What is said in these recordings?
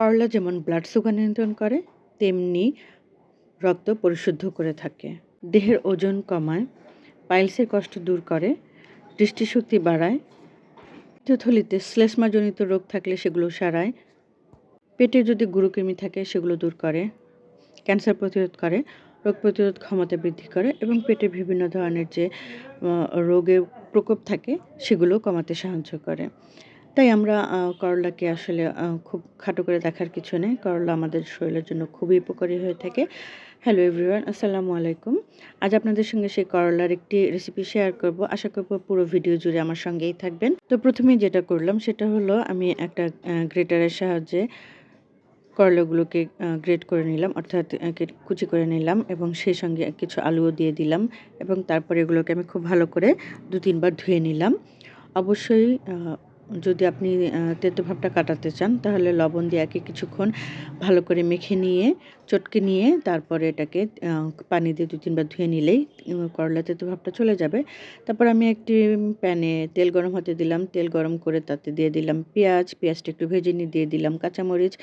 করলা যেমন blood sugar নিয়ন্ত্রণ করে, তেমনি রক্ত পরিশুদ্ধ করে থাকে। দেহের ওজন কমায়, পাইলসের কষ্ট দূর করে, দৃষ্টিশক্তি বাড়ায়। থলিতে শ্লেষ্মাজনিত রোগ থাকলে সেগুলো সারায়। পেটে যদি গুরুকৃমি থাকে, সেগুলো দূর করে। ক্যান্সার প্রতিরোধ করে, রোগ প্রতিরোধ ক্ষমতা বৃদ্ধি করে এবং পেটে বিভিন্ন ধরনের যে রোগের প্রকোপ থাকে, সেগুলো কমাতে সাহায্য করে। তাই আমরা করলাকে আসলে খুব খাটো করে দেখার কিছু নেই। করলা আমাদের শরীরের জন্য খুবই উপকারী হয়ে থাকে। হ্যালো এভরিওয়ান আসসালামু আলাইকুম। আজ আপনাদের সঙ্গে সেই করলার একটি রেসিপি শেয়ার করব। আশা করব পুরো ভিডিও জুড়ে আমার সঙ্গেই থাকবেন। তো প্রথমেই যেটা করলাম সেটা হলো, আমি একটা গ্রেটারের সাহায্যে করলাগুলোকে গ্রেট করে নিলাম, অর্থাৎ কুচি করে নিলাম এবং সেই সঙ্গে কিছু আলুও দিয়ে দিলাম এবং তারপরে এগুলোকে আমি খুব ভালো করে দু তিনবার ধুয়ে নিলাম। অবশ্যই যদি আপনি তেতো ভাবটা কাটাতে চান, তাহলে লবণ দিয়ে একে কিছুক্ষণ ভালো করে মেখে নিয়ে, চটকে নিয়ে তারপরে এটাকে পানি দিয়ে দু তিনবার ধুয়ে নিলেই করলা তেতো ভাবটা চলে যাবে। তারপর আমি একটি প্যানে তেল গরম হতে দিলাম, তেল গরম করে তাতে দিয়ে দিলাম পেঁয়াজ, পেঁয়াজটা একটু ভেজে নিয়ে দিয়ে দিলাম কাঁচামরিচ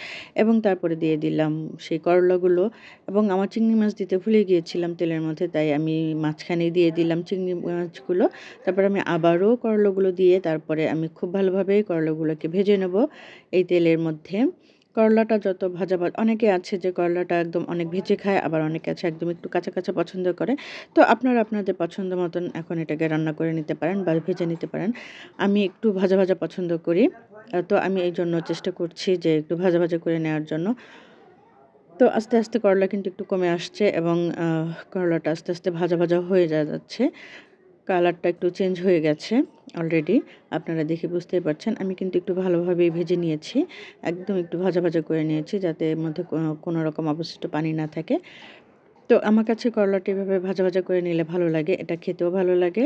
এবং তারপরে দিয়ে দিলাম সেই করলাগুলো এবং আমার চিংড়ি মাছ দিতে ভুলে গিয়েছিলাম তেলের মধ্যে, তাই আমি মাঝখানে দিয়ে দিলাম চিংড়ি মাছগুলো। তারপর আমি আবারও করলাগুলো দিয়ে, তারপরে আমি খুব ভালোভাবে করলাগুলোকে ভেজে নেব এই তেলের মধ্যে। করলাটা যত ভাজা অনেকে আছে যে করলাটা একদম অনেক ভেজে খায়, আবার অনেকে আছে একদম একটু কাঁচা কাঁচা পছন্দ করে। তো আপনারা আপনাদের পছন্দ মতন এখন এটাকে রান্না করে নিতে পারেন বা ভেজে নিতে পারেন। আমি একটু ভাজা ভাজা পছন্দ করি। তো আমি এই জন্য চেষ্টা করছি যে একটু ভাজা ভাজা করে নেওয়ার জন্য। তো আস্তে আস্তে করলা কিন্তু একটু কমে আসছে এবং করলাটা আস্তে আস্তে ভাজা ভাজা হয়ে যাচ্ছে। কালারটা একটু চেঞ্জ হয়ে গেছে অলরেডি। আপনারা দেখে বুঝতেই পারছেন। আমি কিন্তু একটু ভালোভাবে ভেজে নিয়েছি। একদম একটু ভাজা ভাজা করে নিয়েছি যাতে এর মধ্যে কোনো রকম অবশিষ্ট পানি না থাকে। তো আমার কাছে করলাটি এভাবে ভাজা ভাজা করে নিলে ভালো লাগে। এটা খেতেও ভালো লাগে।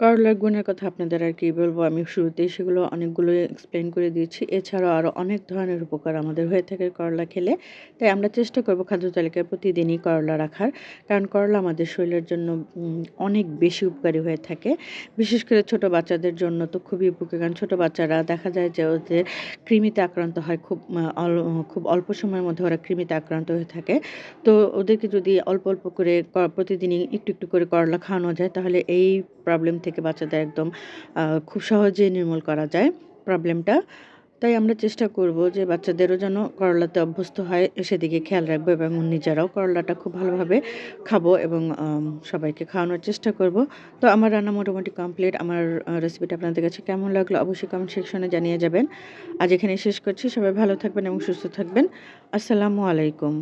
করলার গুণের কথা আপনাদের আর কি বলব? আমি শুরুতেই সেগুলো অনেকগুলো এক্সপ্লেন করে দিয়েছি। এছাড়াও আরও অনেক ধরনের উপকার আমাদের হয়ে থাকে করলা খেলে। তাই আমরা চেষ্টা করব খাদ্য তালিকায় প্রতিদিনই করলা রাখার। কারণ করলা আমাদের শরীরের জন্য অনেক বেশি উপকারী হয়ে থাকে। বিশেষ করে ছোট বাচ্চাদের জন্য তো খুবই উপকারী। কারণ ছোটো বাচ্চারা দেখা যায় যে ওদের কৃমিতে আক্রান্ত হয় খুব খুব অল্প সময়ের মধ্যে ওরা কৃমিতে আক্রান্ত হয়ে থাকে। তো ওদেরকে যদি অল্প অল্প করে প্রতিদিনই একটু একটু করে করলা খাওয়ানো যায়, তাহলে এই প্রবলেম থেকে বাচ্চাদের একদম খুব সহজেই নির্মূল করা যায় প্রবলেমটা। তাই আমরা চেষ্টা করব যে বাচ্চাদেরও যেন করলাতে অভ্যস্ত হয়, সেদিকে খেয়াল রাখব এবং নিজেরাও করলাটা খুব ভালোভাবে খাব এবং সবাইকে খাওয়ানোর চেষ্টা করব। তো আমার রান্না মোটামুটি কমপ্লিট আমার রেসিপিটা আপনাদের কাছে কেমন লাগল অবশ্যই কমেন্ট সেকশনে জানিয়ে যাবেন। আজ এখানে শেষ করছি। সবাই ভালো থাকবেন এবং সুস্থ থাকবেন। আসসালামু আলাইকুম।